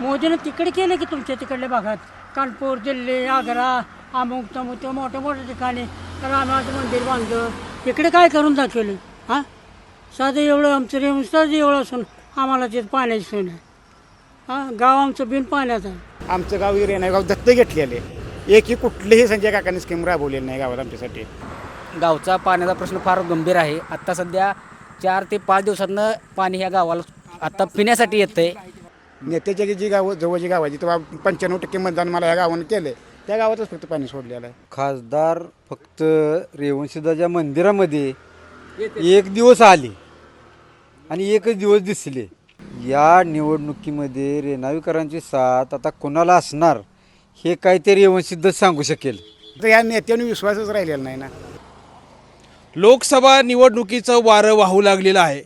मोदीनं तिकडे केले की तुमच्या तिकडल्या भागात? कानपूर दिल्ली आग्रा अमुक तमुक ते मोठ्या मोठ्या ठिकाणी रामाचं मंदिर बांधलं. इकडे काय करून दाखवलं? हां? साधं एवढं आमचं रेम साधं एवढं असून आम्हाला तिथं पाण्याची सोय नाही. हां? गाव आमचं बिन पाण्याचं आहे. आमचं गाव हिरे गाव दत्त घेतलेले. एकही कुठलीही संजय काकांनी स्कीम राबवलेली नाही गावात आमच्यासाठी. गावचा पाण्याचा प्रश्न फार गंभीर आहे. आत्ता सध्या चार ते पाच दिवसातनं पाणी ह्या गावाला आता पिण्यासाठी येतंय. नेत्याच्या जी गावं जवळची गाव आहे जिथं पंच्याण्णव टक्के मतदान मला या गावानं केलं त्या गावातच फक्त पाणी सोडलेलं आहे. खासदार फक्त रेवणसिद्धाच्या मंदिरामध्ये एक दिवस आले आणि एकच दिवस दिसले. या निवडणुकीमध्ये रेणावीकरांची साथ आता कोणाला असणार हे काहीतरी रेवणसिद्ध सांगू शकेल. तर या नेत्याने विश्वासच राहिलेला नाही ना. लोकसभा निवडणुकीचं वारं वाहू लागलेलं आहे.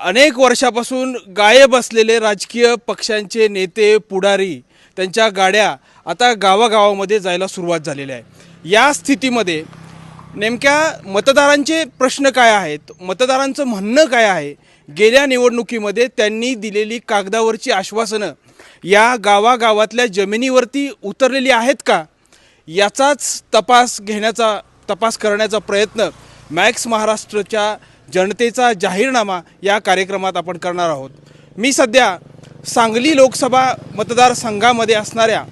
अनेक वर्षापासून गायब असलेले राजकीय पक्षांचे नेते पुढारी त्यांच्या गाड्या आता गावागावामध्ये जायला सुरुवात झालेली आहे. या स्थितीमध्ये नेमक्या मतदारांचे प्रश्न काय आहेत? मतदारांचं म्हणणं काय आहे? गेल्या निवडणुकीमध्ये त्यांनी दिलेली कागदावरची आश्वासनं या गावागावातल्या जमिनीवरती उतरलेली आहेत का? याचाच तपास घेण्याचा तपास करण्याचा प्रयत्न मॅक्स महाराष्ट्रच्या जनतेचा जाहीरनामा या कार्यक्रमात आपण करणार आहोत. मी सध्या सांगली लोकसभा मतदारसंघामध्ये असणाऱ्या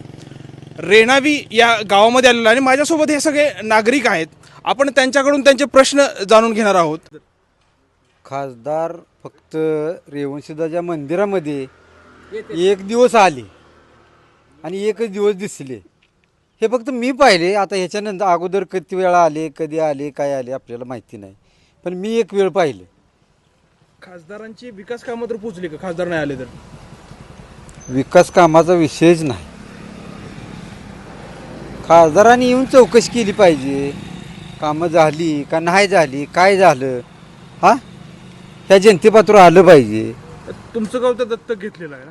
रेणावी या गावामध्ये आलेलो आणि माझ्यासोबत हे सगळे नागरिक आहेत. आपण त्यांच्याकडून त्यांचे प्रश्न जाणून घेणार आहोत. खासदार फक्त रेवणसिद्धाच्या मंदिरामध्ये एक दिवस आले आणि एकच दिवस दिसले. हे फक्त मी पाहिले. आता ह्याच्यानंतर अगोदर किती वेळा आले कधी आले काय आले आपल्याला माहिती नाही. पण मी एक वेळ पाहिले. खासदारांची विकास कामं तर पोचली का? खासदार नाही आले तर? विकास कामाचा विषयच नाही. खासदारांनी येऊन चौकशी केली पाहिजे. कामं झाली का नाही झाली काय झालं हा? ह्या जनतेपात्र आलं पाहिजे. तुमचं गाव तर दत्तक घेतलेलं आहे ना?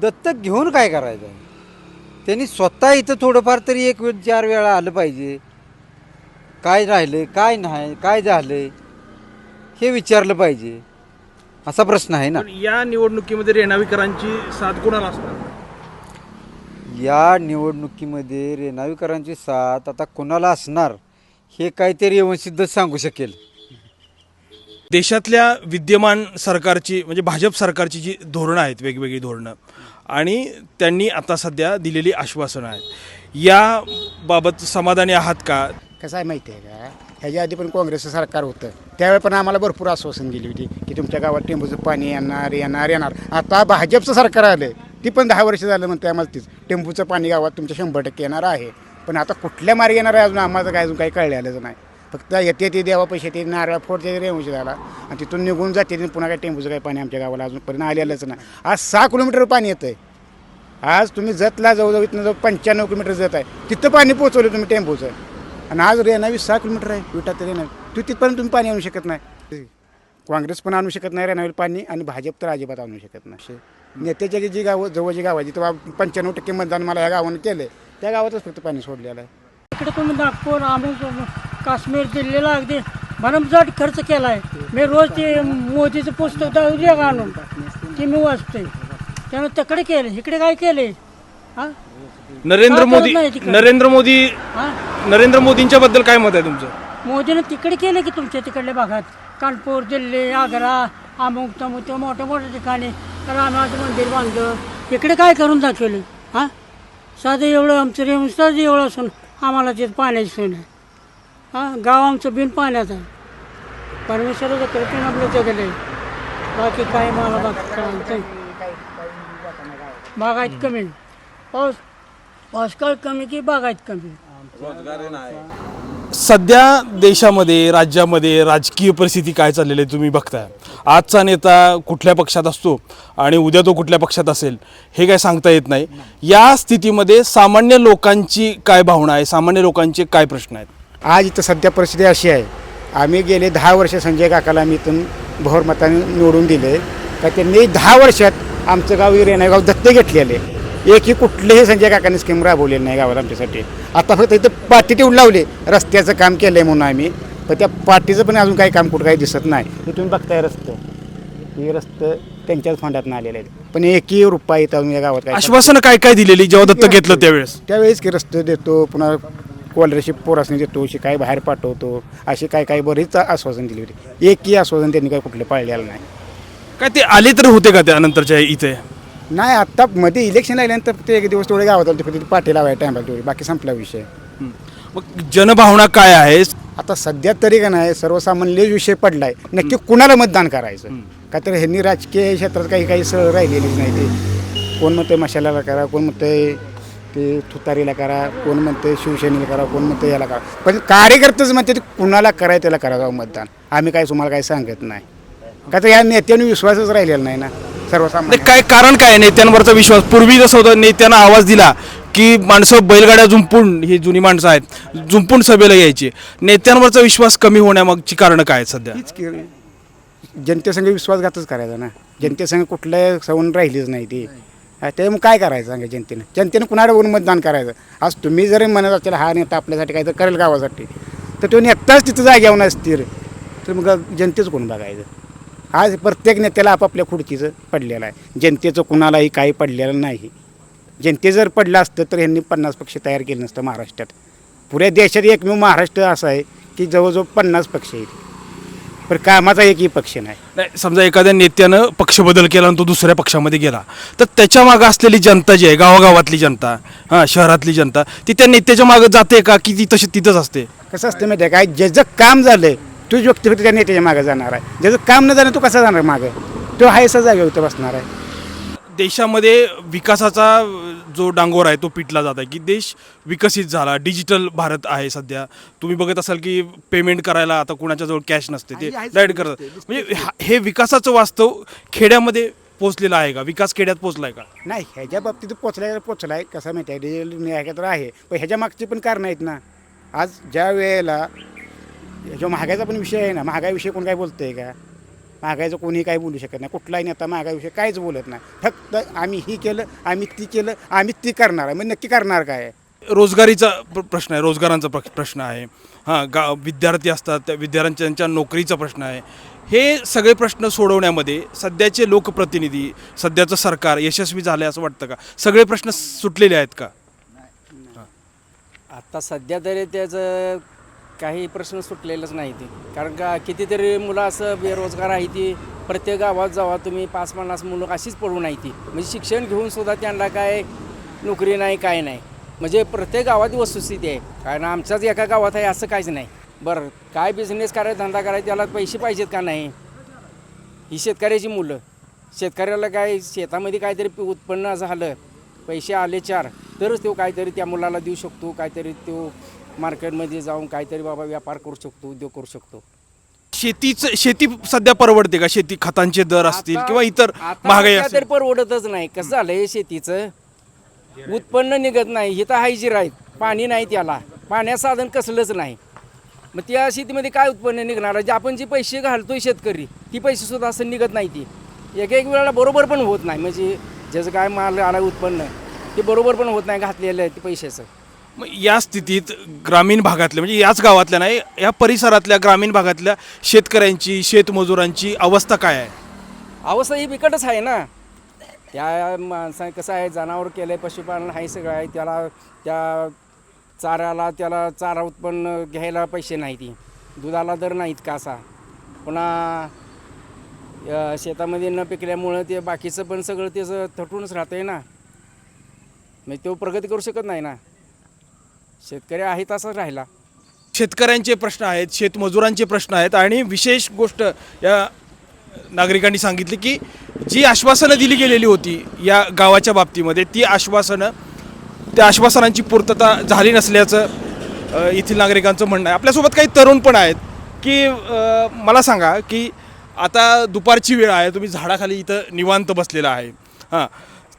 दत्तक घेऊन काय करायचं? त्यांनी स्वतः इथं थोडंफार तरी एक वेळ चार वेळा आलं पाहिजे. काय राहिलं काय नाही काय झालंय? हे विचारलं पाहिजे. असा प्रश्न आहे ना. पण या निवडणुकीमध्ये रेणावीकरांची साथ कोणाला असणार? या निवडणुकीमध्ये रेणावीकरांची साथ आता कोणाला असणार हे काहीतरी सिद्ध सांगू शकेल. देशातल्या विद्यमान सरकारची म्हणजे भाजप सरकारची जी धोरणं आहेत वेगवेगळी धोरणं आणि त्यांनी आता सध्या दिलेली आश्वासनं आहेत. या बाबत समाधानी आहात का? कसं आहे माहिती आहे का? ह्याच्या आधी पण काँग्रेसचं सरकार होतं. त्यावेळी पण आम्हाला भरपूर आश्वासन गेली होती की तुमच्या गावात टेंबूचं पाणी येणार येणार येणार. आता भाजपचं सरकार आलं ती पण दहा वर्ष झालं म्हणते आम्हाला तीच. टेंबूचं पाणी गावात तुमच्या शंभर टक्के येणार आहे. पण आता कुठल्या मार्गे येणार आहे अजून आम्हाला काय अजून काही कळलेलंच नाही. फक्त येते ते देवा पैसे ते नारळ फोडते रेवशी झाला. आणि तिथून निघून जाते पुन्हा काय टेंबूचं काही पाणी आमच्या गावाला अजूनपर्यंत आलेलंच नाही. आज सहा किलोमीटर पाणी येतं आहे आज तुम्ही जतला जवळजवळ इथनं जवळ पंच्याण्णव किलोमीटर जत आहे. तिथं पाणी पोहोचवलं तुम्ही टेम्पोचं आणि आज रेणावी सहा किलोमीटर आहे. विटा ते रेणावी तू तिथपर्यंत तुम्ही पाणी आणू शकत नाही. काँग्रेस पण आणू शकत नाही रेणावीला पाणी आणि भाजप तर अजिबात आणू शकत नाही. नेत्याच्या जी गावं जवळची गाव आहे जिथं पंच्याण्णव टक्के मतदान मला या गावानं केलं त्या गावातच फक्त पाणी सोडलेलं आहे. इकडे तुम्ही नागपूर अमुक काश्मीर दिल्लीला अगदी भरमसाठ खर्च केला आहे मी रोज ते मोदीचं पुस्तक द्या आणून? ते मी वाचतोय. त्यामुळे तिकडे केलं इकडे काय केले हां? नरेंद्र मोदी? नरेंद्र मोदी हां? नरेंद्र मोदींच्या बद्दल काय मत आहे तुमचं? मोदीनं तिकडे केलं की तुमच्या तिकडल्या भागात. कानपूर दिल्ली आग्रा अमुक तमुक ते मोठ्या मोठ्या ठिकाणी रामाचं मंदिर बांधलं. इकडे काय करून दाखवलं? हां? साधं एवढं आमचं रेम साधं एवढं असून आम्हाला तिथं पाण्याची सोय नाही. हां? गाव आमचं बिन पाण्याचं आहे. परमेश्वराचं कृपेनं आपलं जगलं आहे. बाकी काय मला बाकी कळतं बागायत कमी. पाऊस पाऊस काळ कमी की बागायत कमी? सध्या देशामध्ये राज्यामध्ये राजकीय परिस्थिती काय चाललेली आहे तुम्ही बघताय. आजचा नेता कुठल्या पक्षात असतो आणि उद्या तो कुठल्या पक्षात असेल हे काय सांगता येत नाही. या स्थितीमध्ये सामान्य लोकांची काय भावना आहे? सामान्य लोकांचे काय प्रश्न आहेत? आज इथं सध्या परिस्थिती अशी आहे. आम्ही गेले दहा वर्ष संजय काकाला आम्ही इथून बहुमताने निवडून दिले. का त्यांनी दहा वर्षात आमचं गाव रेणा गाव दत्त घेतलेले. एकही कुठलेही संजय काकांनी स्कीम राबवलेली नाही गावात आमच्यासाठी. आता फक्त इथं पाटी तेवढं लावले. रस्त्याचं काम केलं आहे म्हणून आम्ही. पण त्या पाटीचं पण अजून काही काम कुठं काही दिसत नाही. हे तुम्ही बघताय रस्तं. हे रस्तं त्यांच्याच फंडातून आलेले आहेत. पण एकही रुपया इथं या गावात काय आश्वासनं काय काय दिलेली जेव्हा दत्तक घेतलं त्यावेळेस? त्यावेळेस की रस्ते देतो पुन्हा स्कॉलरशिप पोरासनी देतो शिकाय बाहेर पाठवतो अशी काय काय बरीच आश्वासन दिली होती. एकही आश्वासन त्यांनी काय कुठलं पाळलेलं नाही. काय ते आले तर होते का त्यानंतरच्या इथे? नाही आत्ता मध्ये इलेक्शन लागल्यानंतर ते एक दिवस तेवढे गावात आले फक्त पाठी लावाय टायमाला तेवढी बाकी संपला विषय. मग जनभावना काय आहे? आता सध्या तरी का नाही सर्वसामान्य विषय पडलाय. नक्की कुणाला मतदान करायचं? का तर ह्यांनी राजकीय क्षेत्रात काही काही सरळ राहिलेलीच नाही ते. कोण म्हणतंय मशालाला करा कोण म्हणतंय ते तुतारीला करा कोण म्हणतंय शिवसेनेला करा कोण म्हणतंय याला करा. पण कार्यकर्तेच म्हणते ते कुणाला करायचं त्याला करा मतदान. आम्ही काय तुम्हाला काही सांगत नाही. का तर या नेत्यांनी विश्वासच राहिलेला नाही ना. सर्वसामान्य. नाही, काय कारण काय आहे? नेत्यांवरचा विश्वास. पूर्वी जसं होतं नेत्यांना आवाज दिला की माणसं बैलगाड्या जुंपून ही जुनी माणसं आहेत जुंपून सभेला यायची. नेत्यांवरचा विश्वास कमी होण्यामागची कारणं काय आहेत सध्या? हीच की जनतेसंग विश्वासघातच करायचा ना. जनतेसंग कुठल्या सवून राहिलीच नाही ती. हा, ते मग काय करायचं सांगा जनतेनं? जनतेनं कुणाला मतदान करायचं? आज तुम्ही जरी म्हणत असेल हा नेता आपल्यासाठी काय तर करेल गावासाठी तर तो नेताच तिथं जाग्यावर नसतील. तर मग जनतेचं कोण बघायचं? आज प्रत्येक नेत्याला आपापल्या खुर्चीचं पडलेलं आहे. जनतेचं कुणालाही काही पडलेलं नाही. जनते जर पडलं असतं तर यांनी पन्नास पक्ष तयार केलं नसतं महाराष्ट्रात. पुऱ्या देशात एकमेव महाराष्ट्र असं आहे की जवळजवळ पन्नास पक्ष आहेत. पण कामाचा एकही पक्ष नाही. नाही समजा एखाद्या नेत्यानं पक्ष बदल केला आणि तो दुसऱ्या पक्षामध्ये गेला तर त्याच्या मागं असलेली जनता जी आहे गावागावातली जनता हां शहरातली जनता ती त्या नेत्याच्या मागं जाते का? की ती तशी तिथंच असते? कसं असतं माहिती आहे काय ज्याचं काम झालं तोच व्यक्ती फक्त त्या नेत्याच्या मागे जाणार आहे. ज्याचं काम न झालं तो कसा जाणार मागं? तो हायसा जागेवर तो बसणार आहे. देशामध्ये विकासाचा जो डांगोर आहे तो पिटला जात आहे की देश विकसित झाला. डिजिटल भारत आहे सध्या. तुम्ही बघत असाल की पेमेंट करायला आता कुणाच्या जवळ कॅश नसते ते डायरेक्ट करतात. म्हणजे हा- विकासाचं वास्तव खेड्यामध्ये पोचलेलं आहे का? विकास खेड्यात पोचलाय का? नाही ह्याच्या बाबतीत पोचलाय पोचलाय. कसं माहिती आहे न्याय तर आहे. पण ह्याच्या मागची पण कारणं आहेत ना. आज ज्या वेळेला जो महागाईचा पण विषय आहे ना. महागाईविषयी कोण काय बोलतंय का? महागाईचं कोणी काही बोलू शकत नाही. कुठलाही नेता महागाईविषयी काहीच बोलत नाही. फक्त आम्ही ही केलं आम्ही ती केलं आम्ही ती करणार आहे. मग नक्की करणार काय? रोजगारीचा प्र- प्रश्न आहे. रोजगारांचा प्र- प्रश्न आहे. हां गा विद्यार्थी असतात. त्या विद्यार्थ्यांच्या नोकरीचा प्रश्न आहे. हे सगळे प्रश्न सोडवण्यामध्ये सध्याचे लोकप्रतिनिधी सध्याचं सरकार यशस्वी झालं आहे असं वाटतं का? सगळे प्रश्न सुटलेले आहेत का? आता सध्या तरी त्याचं काही प्रश्न सुटलेलाच नाही ते. कारण का कितीतरी मुलं असं बेरोजगार आहे ती प्रत्येक गावात जावा तुम्ही पाच पन्नास मुलं अशीच पडून आहे ती. म्हणजे शिक्षण घेऊन सुद्धा त्यांना काय नोकरी नाही काय नाही. म्हणजे प्रत्येक गावात वस्तुस्थिती आहे. कारण आमच्याच एका गावात आहे असं काहीच नाही. बरं काय बिझनेस करायचा धंदा करायचा त्याला पैसे पाहिजेत का नाही? ही शेतकऱ्याची मुलं. शेतकऱ्याला काय शेतामध्ये काहीतरी उत्पन्न झालं पैसे आले चार तरच तो काहीतरी त्या मुलाला देऊ शकतो काहीतरी तो मार्केटमध्ये जाऊन काहीतरी बाबा व्यापार करू शकतो उद्योग करू शकतो. शेतीचं शेती सध्या परवडते का? शेती खतांचे दर असतील आता- किंवा इतर आता महागाई सध्या असेल. तरी परवडतच नाही. कसं झालंय शेतीचं? उत्पन्न निघत नाही. इथं हाय जिरायत पाणी नाही त्याला. पाण्याचं साधन कसलंच नाही. मग त्या शेतीमध्ये काय उत्पन्न निघणार? जे आपण जे पैसे घालतोय शेतकरी ती पैसे सुद्धा असं निघत नाही ती. एक एक वेळेला बरोबर पण होत नाही. म्हणजे ज्याचं काय माल आला उत्पन्न ते बरोबर पण होत नाही घातलेलं आहे ते पैशाचं. मग या स्थितीत ग्रामीण भागातल्या म्हणजे याच गावातल्या नाही या परिसरातल्या ग्रामीण भागातल्या शेतकऱ्यांची शेतमजुरांची अवस्था काय आहे? अवस्था ही बिकटच आहे ना. त्या माणसा कसं आहे जनावर केलं आहे पशुपालन आहे सगळं आहे त्याला त्या चाऱ्याला त्याला चारा उत्पन्न घ्यायला पैसे नाही ती. दुधाला दर नाहीत का असा. पुन्हा अ, शेतामध्ये न पिकल्यामुळं ते बाकीचं पण सगळं त्याचं थटूनच राहतं आहे ना. मग तो प्रगती करू शकत नाही ना. शेतकरी आहे तसाच राहिला. शेतकऱ्यांचे प्रश्न आहेत शेतमजुरांचे प्रश्न आहेत आणि विशेष गोष्ट या नागरिकांनी सांगितली की जी आश्वासनं दिली गेलेली होती या गावाच्या बाबतीमध्ये ती आश्वासनं त्या आश्वासनांची पूर्तता झाली नसल्याचं येथील नागरिकांचं म्हणणं आहे. आपल्यासोबत काही तरुण पण आहेत की मला सांगा की आता दुपारची वेळ आहे तुम्ही झाडाखाली इथं निवांत बसलेला आहे. हां.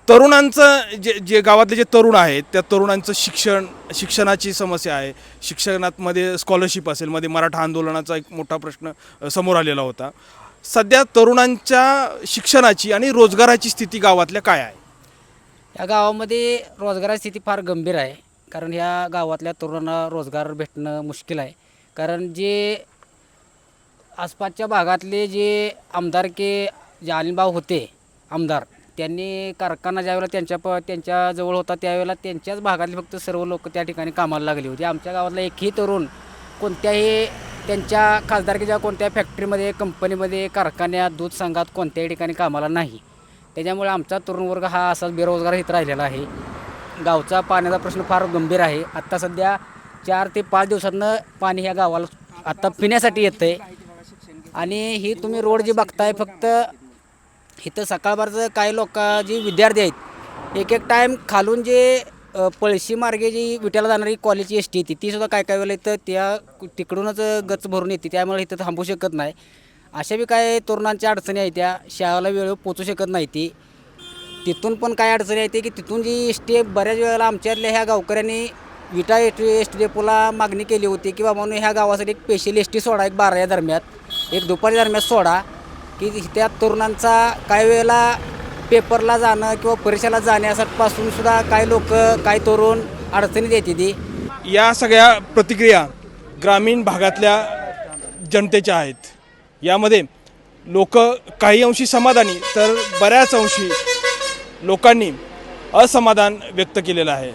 तरुणांचं जे जे गावातले जे तरुण आहेत त्या तरुणांचं शिक्षण शिक्षणाची समस्या आहे. शिक्षणामध्ये स्कॉलरशिप असेल मध्ये मराठा आंदोलनाचा एक मोठा प्रश्न समोर आलेला होता. सध्या तरुणांच्या शिक्षणाची आणि रोजगाराची स्थिती गावातल्या काय आहे? या गावामध्ये रोजगाराची स्थिती फार गंभीर आहे. कारण ह्या गावातल्या तरुणांना रोजगार भेटणं मुश्किल आहे. कारण जे आसपासच्या भागातले जे आमदारके जे अनिलभाऊ होते आमदार त्यांनी कारखाना ज्यावेळेला त्यांच्या प त्यांच्याजवळ होता त्यावेळेला त्यांच्याच भागातले फक्त सर्व लोक त्या ठिकाणी कामाला लागली होती. आमच्या गावातला एकही तरुण कोणत्याही त्यांच्या खासदारकीच्या कोणत्या फॅक्टरीमध्ये कंपनीमध्ये कारखान्यात दूध संघात कोणत्याही ठिकाणी कामाला नाही. त्याच्यामुळे आमचा तरुण वर्ग हा असाच बेरोजगार हित राहिलेला आहे. गावचा पाण्याचा प्रश्न फार गंभीर आहे. आत्ता सध्या चार ते पाच दिवसातनं पाणी ह्या गावाला आत्ता पिण्यासाठी येतं आहे आणि ही तुम्ही रोड जी बघताय फक्त इथं सकाळभरचं काही लोक जी विद्यार्थी आहेत एक एक टाईम खालून जे पळशी मार्गे जी विट्याला जाणारी कॉलेजची एस टी येते ती तीसुद्धा काय काय वेळेला इथं त्या तिकडूनच गच भरून येते त्यामुळे इथं थांबू शकत नाही. अशा बी काय तरुणांच्या अडचणी आहेत त्या शाळेला वेळेवर पोचू शकत नाही ती. तिथून पण काय अडचणी येते की तिथून जी एस टी बऱ्याच वेळेला आमच्यातल्या ह्या गावकऱ्यांनी Vita S T S T डेपोला मागणी केली होती की बाबा ह्या गावासाठी एक स्पेशल एस टी सोडा एक बारा या दरम्यान एक दुपारी दरम्यान सोडा. की त्या तरुणांचा काही वेळेला पेपरला जाणं किंवा परीक्षेला जाण्यासाठी सुद्धा काही लोक काही तरुण अडचणीत येते ती. या सगळ्या प्रतिक्रिया ग्रामीण भागातल्या जनतेच्या आहेत. यामध्ये लोक काही अंशी समाधानी तर बऱ्याच अंशी लोकांनी असमाधान व्यक्त केलेलं आहे.